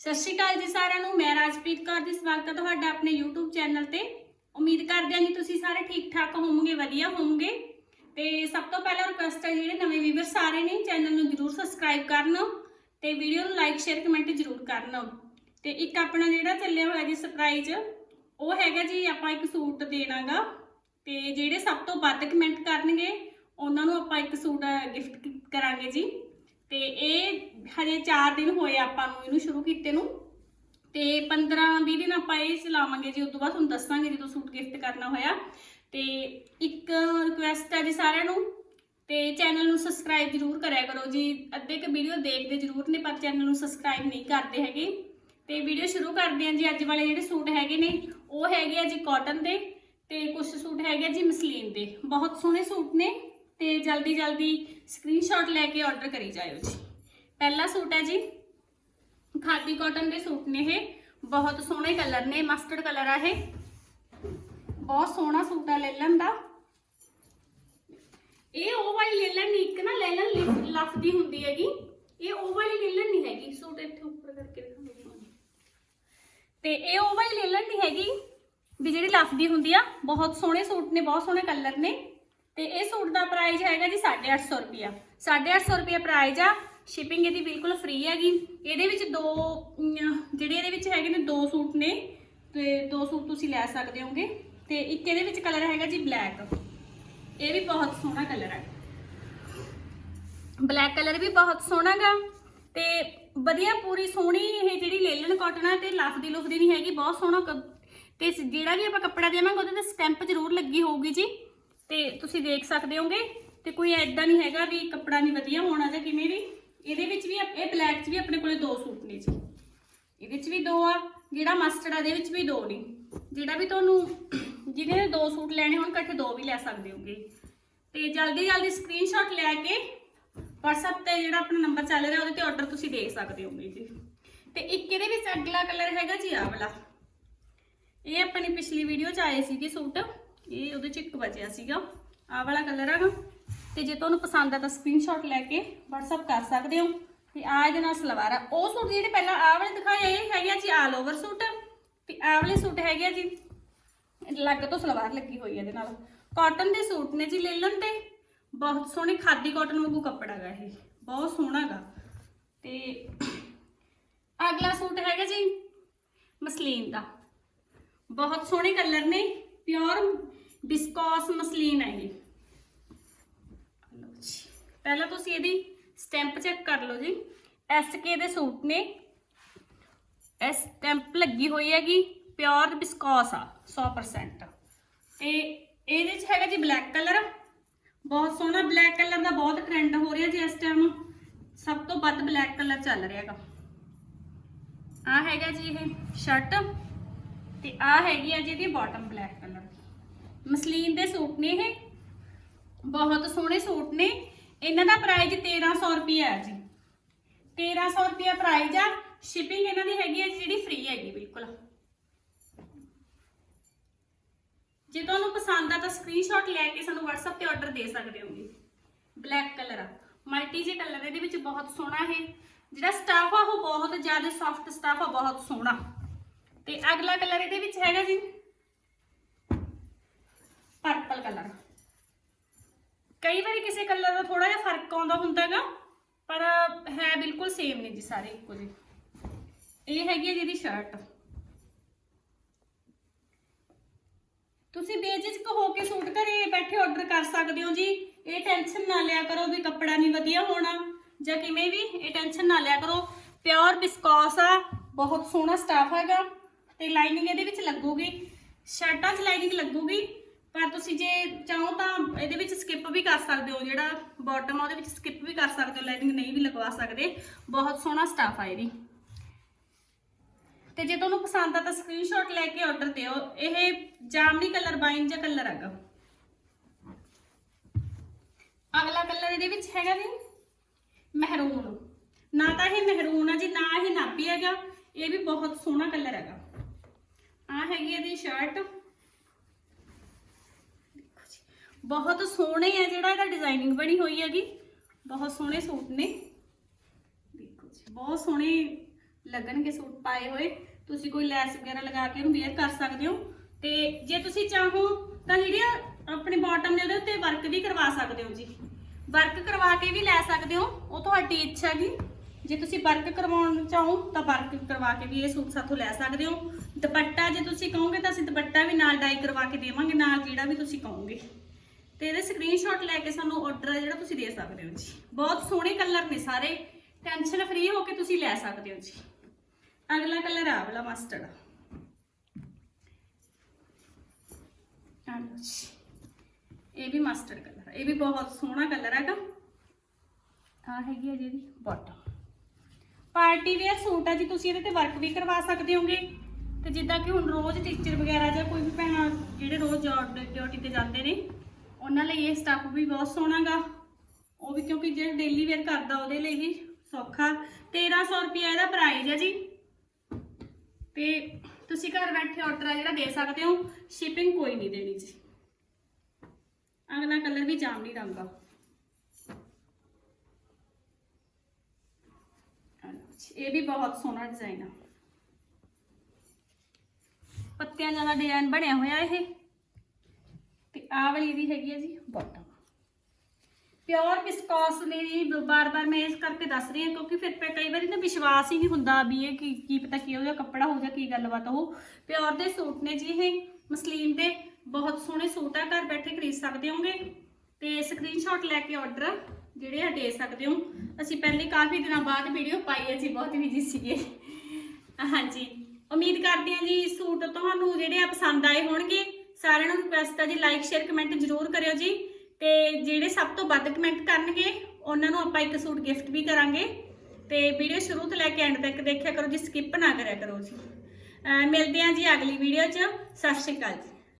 ਸਤਿ ਸ਼੍ਰੀ ਅਕਾਲ ਜੀ ਸਾਰਿਆਂ ਨੂੰ, ਮੈਂ ਰਾਜਪ੍ਰੀਤ ਕੌਰ ਜੀ, ਸਵਾਗਤ ਹੈ ਤੁਹਾਡਾ ਆਪਣੇ YouTube ਚੈਨਲ ਤੇ। ਉਮੀਦ ਕਰਦੇ ਹਾਂ ਜੀ ਤੁਸੀਂ ਸਾਰੇ ਠੀਕ ਠਾਕ ਹੋਵੋਗੇ, ਵਧੀਆ ਹੋਵੋਗੇ। ਤੇ ਸਭ ਤੋਂ ਪਹਿਲਾਂ ਰਿਕੁਐਸਟ ਹੈ ਜਿਹੜੇ ਨਵੇਂ ਵੀਵਰ ਸਾਰੇ ਨੇ, ਚੈਨਲ ਨੂੰ ਜਰੂਰ ਸਬਸਕ੍ਰਾਈਬ ਕਰਨ ਤੇ ਵੀਡੀਓ ਨੂੰ ਲਾਈਕ ਸ਼ੇਅਰ ਕਮੈਂਟ ਜਰੂਰ ਕਰਨ। ਤੇ ਇੱਕ ਆਪਣਾ ਜਿਹੜਾ ਚੱਲਿਆ ਹੋਇਆ ਜੀ ਸਰਪ੍ਰਾਈਜ਼ ਉਹ ਹੈਗਾ ਜੀ ਆਪਾਂ ਇੱਕ ਸੂਟ ਦੇਣਾਗਾ। ਤੇ ਜਿਹੜੇ ਸਭ ਤੋਂ ਵੱਧ ਕਮੈਂਟ ਕਰਨਗੇ, ਉਹਨਾਂ ਨੂੰ ਆਪਾਂ ਇੱਕ ਸੂਟ ਗਿਫਟ ਕਰਾਂਗੇ ਜੀ। ਤੇ ਇਹ ਹਜੇ 4 ਦਿਨ ਹੋਏ ਆਪਾਂ ਨੂੰ ਇਹਨੂੰ ਸ਼ੁਰੂ ਕੀਤੇ ਨੂੰ। ਤੇ 15 20 ਦਿਨ ਆਪਾਂ ਇਹ ਚਲਾਵਾਂਗੇ ਜੀ ਉਸ ਤੋਂ ਬਾਅਦ ਤੁਹਾਨੂੰ ਦੱਸਾਂਗੇ ਜਦੋਂ ਸੂਟ ਗਿਫਟ ਕਰਨਾ ਹੋਇਆ। ਤੇ ਇੱਕ ਰਿਕੁਐਸਟ ਹੈ ਜੀ ਸਾਰਿਆਂ ਨੂੰ, ਤੇ ਚੈਨਲ ਨੂੰ ਸਬਸਕ੍ਰਾਈਬ ਜਰੂਰ ਕਰਿਆ ਕਰੋ ਜੀ। ਅੱਧੇ ਕ ਵੀਡੀਓ ਦੇਖਦੇ ਜਰੂਰ ਨੇ, ਪਰ ਚੈਨਲ ਨੂੰ ਸਬਸਕ੍ਰਾਈਬ ਨਹੀਂ ਕਰਦੇ ਹੈਗੇ। ਤੇ ਵੀਡੀਓ ਸ਼ੁਰੂ ਕਰਦੇ ਹਾਂ ਜੀ, ਅੱਜ ਵਾਲੇ ਜਿਹੜੇ ਸੂਟ ਹੈਗੇ ਨੇ, ਉਹ ਹੈਗੇ ਆ ਜੀ ਕਾਟਨ ਦੇ, ਤੇ ਕੁਝ ਸੂਟ ਹੈਗੇ ਆ ਜੀ ਮਸਲੀਨ ਦੇ। ਬਹੁਤ ਸੋਹਣੇ ਸੂਟ ਨੇ। ਤੇ ਜਲਦੀ ਜਲਦੀ ਸਕਰੀਨਸ਼ਾਟ ਲੈ ਕੇ ਆਰਡਰ ਕਰੀ ਜਾਇਓ ਜੀ। ਪਹਿਲਾ ਸੂਟ ਹੈ ਜੀ, ਖਾਦੀ ਕਾਟਨ ਦੇ ਸੂਟ ਨੇ ਇਹ। ਬਹੁਤ ਸੋਹਣੇ ਕਲਰ ਨੇ ਮਸਟਰਡ ਕਲਰ ਆ ਇਹ। ਬਹੁਤ ਸੋਹਣਾ ਸੂਟ ਆ ਲੈਲਨ ਦਾ। ਇਹ ਉਹ ਵਾਲੀ ਲੈਲਨ ਨਹੀਂ ਇੱਕ ਨਾ ਲੈਲਨ ਲਫਦੀ ਹੁੰਦੀ ਹੈਗੀ। ਇਹ ਉਹ ਵਾਲੀ ਲੈਲਨ ਨਹੀਂ ਹੈਗੀ। ਸੂਟ ਇੱਥੇ ਉੱਪਰ ਕਰਕੇ ਦਿਖਾਉਂਦੀ ਤੇ ਇਹ ਉਹ ਵਾਲੀ ਲੈਲਨ ਨਹੀਂ ਹੈਗੀ, ਵੀ ਜਿਹੜੀ ਲਫਦੀ ਹੁੰਦੀ ਆ, ਬਹੁਤ ਸੋਹਣੇ ਸੂਟ ਨੇ, ਬਹੁਤ ਸੋਹਣੇ ਕਲਰ ਨੇ। ਤੇ ਇਹ ਸੂਟ ਦਾ ਪ੍ਰਾਈਸ ਹੈਗਾ ਜੀ 850 ਰੁਪਿਆ 850 ਰੁਪਿਆ ਪ੍ਰਾਈਸ ਆ। ਸ਼ਿਪਿੰਗ ਇਹਦੀ ਬਿਲਕੁਲ ਫ੍ਰੀ ਹੈਗੀ। ਇਹਦੇ ਵਿੱਚ ਦੋ ਜਿਹੜੇ ਇਹਦੇ ਵਿੱਚ ਹੈਗੇ ਨੇ ਦੋ ਸੂਟ ਨੇ, ਤੇ ਦੋ ਸੂਟ ਤੁਸੀਂ ਲੈ ਸਕਦੇ ਹੋਗੇ। ਤੇ ਇੱਕ ਇਹਦੇ ਵਿੱਚ ਕਲਰ ਹੈਗਾ ਜੀ ਬਲੈਕ ਇਹ ਵੀ ਬਹੁਤ ਸੋਹਣਾ ਕਲਰ ਹੈ। ਬਲੈਕ ਕਲਰ ਵੀ ਬਹੁਤ ਸੋਹਣਾ ਗਾ ਤੇ ਵਧੀਆ ਪੂਰੀ ਸੋਹਣੀ ਇਹ ਜਿਹੜੀ ਲੇਲਨ ਕਾਟਨ ਆ, ਤੇ ਲਫਦੀ ਲੁਫਦੀ ਨਹੀਂ ਹੈਗੀ, ਬਹੁਤ ਸੋਹਣਾ ਕ- ਤੇ ਜਿਹੜਾ ਵੀ ਆਪਾਂ ਕੱਪੜਾ ਦੇਵਾਂਗੇ, ਉਹਦੇ ਤੇ ਸਟੈਂਪ ਜ਼ਰੂਰ ਲੱਗੀ ਹੋਊਗੀ ਜੀ। ਤੇ ਤੁਸੀਂ ਦੇਖ ਸਕਦੇ ਹੋਗੇ, ਤੇ ਕੋਈ ਐਦਾਂ ਨਹੀਂ ਹੈਗਾ ਵੀ ਕੱਪੜਾ ਨਹੀਂ ਵਧੀਆ ਹੋਣਾ ਜਾਂ ਕਿਵੇਂ ਵੀ। ਇਹਦੇ ਵਿੱਚ ਵੀ ਇਹ ਬਲੈਕ 'ਚ ਵੀ ਆਪਣੇ ਕੋਲੇ ਦੋ ਸੂਟ ਨੇ ਜੀ। ਇਹਦੇ 'ਚ ਵੀ ਦੋ ਆ, ਜਿਹੜਾ ਮਸਟਰਡ ਆ ਦੇ ਵਿੱਚ ਵੀ ਦੋ ਨੇ। ਜਿਹੜਾ ਵੀ ਤੁਹਾਨੂੰ ਜਿਹਨੇ ਦੋ ਸੂਟ ਲੈਣੇ ਹੋਣ, ਇਕੱਠੇ ਦੋ ਵੀ ਲੈ ਸਕਦੇ ਹੋਗੇ। ਤੇ ਜਲਦੀ ਜਲਦੀ ਸਕਰੀਨਸ਼ਾਟ ਲੈ ਕੇ WhatsApp ਤੇ ਜਿਹੜਾ ਆਪਣਾ ਨੰਬਰ ਚੱਲ ਰਿਹਾ, ਉਹਦੇ ਤੇ ਆਰਡਰ ਤੁਸੀਂ ਦੇ ਸਕਦੇ ਹੋਗੇ ਜੀ। ਤੇ ਇੱਕ ਇਹਦੇ ਵਿੱਚ ਅਗਲਾ ਕਲਰ ਹੈਗਾ ਜੀ ਆਹ ਵਾਲਾ। ਇਹ ਆਪਣੀ ਪਿਛਲੀ ਵੀਡੀਓ 'ਚ ਆਏ ਸੀ ਸੀਗੇ ਸੂਟ। ਇਹ ਉਹਦੇ 'ਚ ਇੱਕ ਬਚਿਆ ਸੀਗਾ। ਆਹ ਵਾਲਾ ਕਲਰ ਹੈਗਾ ਤੇ ਜੇ ਤੁਹਾਨੂੰ ਪਸੰਦ ਆ ਤਾਂ ਸਕਰੀਨਸ਼ਾਟ ਲੈ ਕੇ WhatsApp ਕਰ ਸਕਦੇ ਹੋ। ਤੇ ਆਹ ਇਹਦੇ ਨਾਲ ਸਲਵਾਰ ਆ। ਉਹ ਸੂਟ ਜਿਹੜੇ ਪਹਿਲਾਂ ਆਹ ਵਾਲੇ ਦਿਖਾਏ ਇਹ ਹੈਗੇ ਆ ਜੀ ਆਲ ਓਵਰ ਸੂਟ। ਤੇ ਆਹ ਵਾਲੇ ਸੂਟ ਹੈਗੇ ਆ ਜੀ। ਲੱਗ ਤੋਂ ਸਲਵਾਰ ਲੱਗੀ ਹੋਈ ਹੈ ਇਹਦੇ ਨਾਲ। ਕਾਟਨ ਦੇ ਸੂਟ ਨੇ ਜੀ ਲੇਲਨ ਤੇ। ਬਹੁਤ ਸੋਹਣੇ ਖਾਦੀ ਕਾਟਨ ਵਾਂਗੂ ਕੱਪੜਾ ਗਾ ਇਹ। ਬਹੁਤ ਸੋਹਣਾ ਗਾ। ਤੇ ਅਗਲਾ ਸੂਟ ਹੈਗਾ ਜੀ, ਮਸਲੀਨ ਦਾ। ਬਹੁਤ ਸੋਹਣੇ ਕਲਰ ਨੇ। ਪਿਓਰ ਬਿਸਕੋਸ ਮਸਲੀਨ ਹੈ ਇਹ ਲਓ ਜੀ। ਪਹਿਲਾਂ ਤੁਸੀਂ ਇਹਦੀ ਸਟੈਂਪ ਚੈੱਕ ਕਰ ਲਓ ਜੀ। ਐਸਕੇ ਦੇ ਸੂਟ ਨੇ। ਇਹ ਸਟੈਂਪ ਲੱਗੀ ਹੋਈ ਹੈਗੀ ਪਿਓਰ ਬਿਸਕੋਸ ਆ 100% ਤੇ ਇਹਦੇ ਚ ਹੈਗਾ ਜੀ ਬਲੈਕ ਕਲਰ ਬਹੁਤ ਸੋਹਣਾ ਬਲੈਕ ਕਲਰ ਦਾ ਬਹੁਤ ਟ੍ਰੈਂਡ ਹੋ ਰਿਹਾ ਜੀ ਇਸ ਟਾਈਮ ਸਭ ਤੋਂ ਵੱਧ ਬਲੈਕ ਕਲਰ ਚੱਲ ਰਿਹਾ ਹੈਗਾ। ਆ ਹੈਗਾ ਜੀ ਇਹ ਸ਼ਰਟ ਤੇ ਆ ਹੈਗੀ ਆ ਜੀ ਇਹਦੀ ਬਾਟਮ ਬਲੈਕ ਕਲਰ ਮਸਲੀਨ ਦੇ ਸੂਟ ਨੇ ਇਹ। ਬਹੁਤ ਸੋਹਣੇ ਸੂਟ ਨੇ। ਇਹਨਾਂ ਦਾ ਪ੍ਰਾਈਸ 1300 ਰੁਪਏ ਹੈ ਜੀ। 1300 ਰੁਪਏ ਪ੍ਰਾਈਸ ਆ। ਸ਼ਿਪਿੰਗ ਇਹਨਾਂ ਦੀ ਹੈਗੀ ਹੈ ਜਿਹੜੀ ਫ੍ਰੀ ਹੈਗੀ, ਬਿਲਕੁਲ। ਜੇ ਤੁਹਾਨੂੰ ਪਸੰਦ ਆ ਤਾਂ ਸਕਰੀਨਸ਼ਾਟ ਲੈ ਕੇ ਸਾਨੂੰ WhatsApp ਤੇ ਆਰਡਰ ਦੇ ਸਕਦੇ ਹੋਗੇ। ਬਲੈਕ ਕਲਰ ਆ। ਮਲਟੀ ਜੇ ਕਲਰ ਇਹਦੇ ਵਿੱਚ ਬਹੁਤ ਸੋਹਣਾ ਹੈ ਜਿਹੜਾ ਸਟਾਫ ਆ, ਉਹ ਬਹੁਤ ਜ਼ਿਆਦਾ ਸੌਫਟ ਸਟਾਫ ਆ, ਬਹੁਤ ਸੋਹਣਾ। ਤੇ ਅਗਲਾ ਕਲਰ ਇਹਦੇ ਵਿੱਚ ਹੈਗਾ ਜੀ। ਪਰਪਲ ਕਲਰ ਕਈ ਵਾਰੀ ਕਿਸੇ ਕਲਰ ਦਾ ਥੋੜਾ ਜਿਹਾ ਫ਼ਰਕ ਆਉਂਦਾ ਹੁੰਦਾ ਹੈਗਾ ਪਰ ਹੈ ਬਿਲਕੁਲ ਸੇਮ ਨੇ ਜੀ ਸਾਰੇ ਇੱਕੋ ਜਿਹੇ। ਇਹ ਹੈਗੀ ਹੈ ਜਿਹਦੀ ਸ਼ਰਟ ਤੁਸੀਂ ਬੇਝਿਜਕ ਹੋ ਕੇ ਸੂਟ ਘਰੇ ਬੈਠੇ ਆਰਡਰ ਕਰ ਸਕਦੇ ਹੋ ਜੀ। ਇਹ ਟੈਨਸ਼ਨ ਨਾ ਲਿਆ ਕਰੋ ਵੀ ਕੱਪੜਾ ਨਹੀਂ ਵਧੀਆ ਹੋਣਾ। ਜਾਂ ਕਿਵੇਂ ਵੀ, ਇਹ ਟੈਨਸ਼ਨ ਨਾ ਲਿਆ ਕਰੋ। ਪਿਓਰ ਬਿਸਕੋਸ ਆ, ਬਹੁਤ ਸੋਹਣਾ ਸਟਾਫ ਹੈਗਾ। ਤੇ ਲਾਈਨਿੰਗ ਇਹਦੇ ਵਿੱਚ ਲੱਗੂਗੀ। ਸ਼ਰਟਾਂ 'ਚ ਲਾਈਨਿੰਗ ਲੱਗੂਗੀ। ਪਰ ਤੁਸੀਂ ਜੇ ਚਾਹੋ ਤਾਂ ਇਹਦੇ ਵਿੱਚ ਸਕਿਪ ਵੀ ਕਰ ਸਕਦੇ ਹੋ, ਜਿਹੜਾ ਬਾਟਮ ਆ, ਉਹਦੇ ਵਿੱਚ ਸਕਿਪ ਵੀ ਕਰ ਸਕਦੇ ਹੋ ਲਾਈਨਿੰਗ ਨਹੀਂ ਵੀ ਲਗਵਾ ਸਕਦੇ। ਬਹੁਤ ਸੋਹਣਾ ਸਟਾਫ ਆ ਇਹਦੀ ਤੇ ਜੇ ਤੁਹਾਨੂੰ ਪਸੰਦ ਆ ਤਾਂ ਸਕਰੀਨਸ਼ਾਟ ਲੈ ਕੇ ਆਰਡਰ ਦਿਓ। ਇਹ ਜਾਮਨੀ ਕਲਰ ਵਾਈਨ ਜਾਂ ਕਲਰ ਹੈਗਾ। ਅਗਲਾ ਕਲਰ ਇਹਦੇ ਵਿੱਚ ਹੈਗਾ ਜੀ, ਮਹਿਰੂਨ। ਨਾ ਤਾਂ ਇਹ ਮਹਿਰੂਨ ਆ ਜੀ, ਨਾ ਇਹ ਨਾਪੀ ਹੈਗਾ। ਇਹ ਵੀ ਬਹੁਤ ਸੋਹਣਾ ਕਲਰ ਹੈਗਾ। ਆ ਹੈਗੀ ਇਹਦੀ ਸ਼ਰਟ ਬਹੁਤ ਸੋਹਣੇ ਆ ਜਿਹੜਾ ਇਹਦਾ ਡਿਜ਼ਾਈਨਿੰਗ ਬਣੀ ਹੋਈ ਹੈਗੀ। ਬਹੁਤ ਸੋਹਣੇ ਸੂਟ ਨੇ। ਦੇਖੋ ਜੀ, ਬਹੁਤ ਸੋਹਣੇ ਲੱਗਣਗੇ ਸੂਟ ਪਾਏ ਹੋਏ। ਤੁਸੀਂ ਕੋਈ ਲੈਸ ਵਗੈਰਾ ਲਗਾ ਕੇ ਉਹਨੂੰ ਵੇਅਰ ਕਰ ਸਕਦੇ ਹੋ। ਤੇ ਜੇ ਤੁਸੀਂ ਚਾਹੋ ਤਾਂ ਜਿਹੜੀਆਂ ਆਪਣੇ ਬਾਟਮ ਦੇ ਉਹਦੇ ਉੱਤੇ ਵਰਕ ਵੀ ਕਰਵਾ ਸਕਦੇ ਹੋ ਜੀ। ਵਰਕ ਕਰਵਾ ਕੇ ਵੀ ਲੈ ਸਕਦੇ ਹੋ। ਉਹ ਤੁਹਾਡੀ ਇੱਛਾ ਜੀ ਜੇ ਤੁਸੀਂ ਵਰਕ ਕਰਵਾਉਣ ਚਾਹੋ ਤਾਂ ਵਰਕ ਕਰਵਾ ਕੇ ਵੀ ਇਹ ਸੂਟ ਸਾਥੋਂ ਲੈ ਸਕਦੇ ਹੋ। ਦੁਪੱਟਾ ਜੇ ਤੁਸੀਂ ਕਹੋਗੇ ਤਾਂ ਅਸੀਂ ਦੁਪੱਟਾ ਵੀ ਨਾਲ ਡਾਈ ਕਰਵਾ ਕੇ ਦੇਵਾਂਗੇ, ਨਾਲ ਜਿਹੜਾ ਵੀ ਤੁਸੀਂ ਕਹੋਗੇ। ਤੇ ਇਹਦੇ ਸਕਰੀਨਸ਼ਾਟ ਲੈ ਕੇ ਸਾਨੂੰ ਆਰਡਰ ਹੈ ਜਿਹੜਾ ਤੁਸੀਂ ਦੇ ਸਕਦੇ ਹੋ ਜੀ। ਬਹੁਤ ਸੋਹਣੇ ਕਲਰ ਨੇ ਸਾਰੇ। ਟੈਨਸ਼ਨ ਫ੍ਰੀ ਹੋ ਕੇ ਤੁਸੀਂ ਲੈ ਸਕਦੇ ਹੋ ਜੀ। ਅਗਲਾ ਕਲਰ ਆ ਵਾਲਾ ਮਸਟਰਡ ਇਹ ਵੀ ਮਸਟਰਡ ਕਲਰ ਇਹ ਵੀ ਬਹੁਤ ਸੋਹਣਾ ਕਲਰ ਹੈਗਾ ਆ ਹੈਗੀ ਹੈ ਜਿਹਦੀ ਬਾਟਮ ਪਾਰਟੀ ਵੇਅਰ ਸੂਟ ਆ ਜੀ, ਤੁਸੀਂ ਇਹਦੇ ਤੇ ਵਰਕ ਵੀ ਕਰਵਾ ਸਕਦੇ ਹੋਗੇ। ਤੇ ਜਿੱਦਾਂ ਕਿ ਹੁਣ ਰੋਜ਼ ਟੀਚਰ ਵਗੈਰਾ ਜਾਂ ਕੋਈ ਵੀ ਭੈਣਾਂ ਜਿਹੜੇ ਰੋਜ਼ ਡਿਊਟੀ ਤੇ ਜਾਂਦੇ ਨੇ ਉਹਨਾਂ ਲਈ ਇਹ ਸਟੱਫ ਵੀ ਬਹੁਤ ਸੋਹਣਾਗਾ। ਉਹ ਵੀ ਕਿਉਂਕਿ ਜਿਹੜਾ ਡੇਲੀ ਵੇਅਰ ਕਰਦਾ ਉਹਦੇ ਲਈ ਵੀ ਸੌਖਾ। 1300 ਰੁਪਿਆ ਇਹਦਾ ਪ੍ਰਾਈਸ ਹੈ ਜੀ। ਤੇ ਤੁਸੀਂ ਘਰ ਬੈਠੇ ਆਰਡਰ ਆ ਜਿਹੜਾ ਦੇ ਸਕਦੇ ਹੋ ਸ਼ਿਪਿੰਗ ਕੋਈ ਨਹੀਂ ਦੇਣੀ ਜੀ। ਅਗਲਾ ਕਲਰ ਵੀ ਜਾਮਨੀ ਰੰਗ ਆ। ਇਹ ਵੀ ਬਹੁਤ ਸੋਹਣਾ ਡਿਜ਼ਾਈਨ ਆ। ਪੱਤਿਆਂ ਦਾ ਡਿਜ਼ਾਈਨ ਬਣਿਆ ਹੋਇਆ ਇਹ। ਤੇ ਆਹ ਵਾਲੀ ਦੀ ਹੈਗੀ ਹੈ ਜੀ ਬਾਟਮ ਪਿਓਰ ਵਿਸਕੋਸ ਨੇ ਬਾਰ-ਬਾਰ ਮੈਂ ਇਸ ਕਰਕੇ ਦੱਸ ਰਹੀ ਹਾਂ ਕਿਉਂਕਿ ਫਿਰ ਪੇ ਕਈ ਵਾਰੀ ਨਾ ਵਿਸ਼ਵਾਸ ਹੀ ਨਹੀਂ ਹੁੰਦਾ ਵੀ ਇਹ ਕੀ ਕੀ ਪਤਾ ਕੀ ਉਹਦਾ ਕੱਪੜਾ ਹੋ ਜਾਂ ਕੀ ਗੱਲਬਾਤ ਹੋ ਪਿਓਰ ਦੇ ਸੂਟ ਨੇ ਜੀ ਇਹ, ਮਸਲੀਨ ਦੇ। ਬਹੁਤ ਸੋਹਣੇ ਸੂਟ ਆ, ਘਰ ਬੈਠੇ ਖਰੀਦ ਸਕਦੇ ਹੋਗੇ। ਤੇ ਸਕਰੀਨਸ਼ਾਟ ਲੈ ਕੇ ਆਰਡਰ ਜਿਹੜੇ ਆ ਦੇ ਸਕਦੇ ਹੋ। ਅਸੀਂ ਪਹਿਲੇ ਕਾਫੀ ਦਿਨਾਂ ਬਾਅਦ ਵੀਡੀਓ ਪਾਈ ਹੈ ਜੀ, ਬਹੁਤ ਬਿਜ਼ੀ ਸੀਗੇ। ਹਾਂਜੀ। ਉਮੀਦ ਕਰਦੇ ਹਾਂ ਜੀ ਸੂਟ ਤੁਹਾਨੂੰ ਜਿਹੜੇ ਆ ਪਸੰਦ ਆਏ ਹੋਣਗੇ। ਸਾਰਿਆਂ ਨੂੰ ਰਿਕੁਐਸਟ ਆ ਜੀ ਲਾਈਕ ਸ਼ੇਅਰ ਕਮੈਂਟ ਜ਼ਰੂਰ ਕਰਿਓ ਜੀ। ਤੇ ਜਿਹੜੇ ਸਭ ਤੋਂ ਵੱਧ ਕਮੈਂਟ ਕਰਨਗੇ, ਉਹਨਾਂ ਨੂੰ ਆਪਾਂ ਇੱਕ ਸੂਟ ਗਿਫਟ ਵੀ ਕਰਾਂਗੇ। ਤੇ ਵੀਡੀਓ ਸ਼ੁਰੂ ਤੋਂ ਲੈ ਕੇ ਐਂਡ ਤੱਕ ਦੇਖਿਆ ਕਰੋ ਜੀ ਸਕਿਪ ਨਾ ਕਰਿਆ ਕਰੋ ਜੀ। ਮਿਲਦੇ ਹਾਂ ਜੀ ਅਗਲੀ ਵੀਡੀਓ 'ਚ। ਸਤਿ ਸ਼੍ਰੀ ਅਕਾਲ ਜੀ।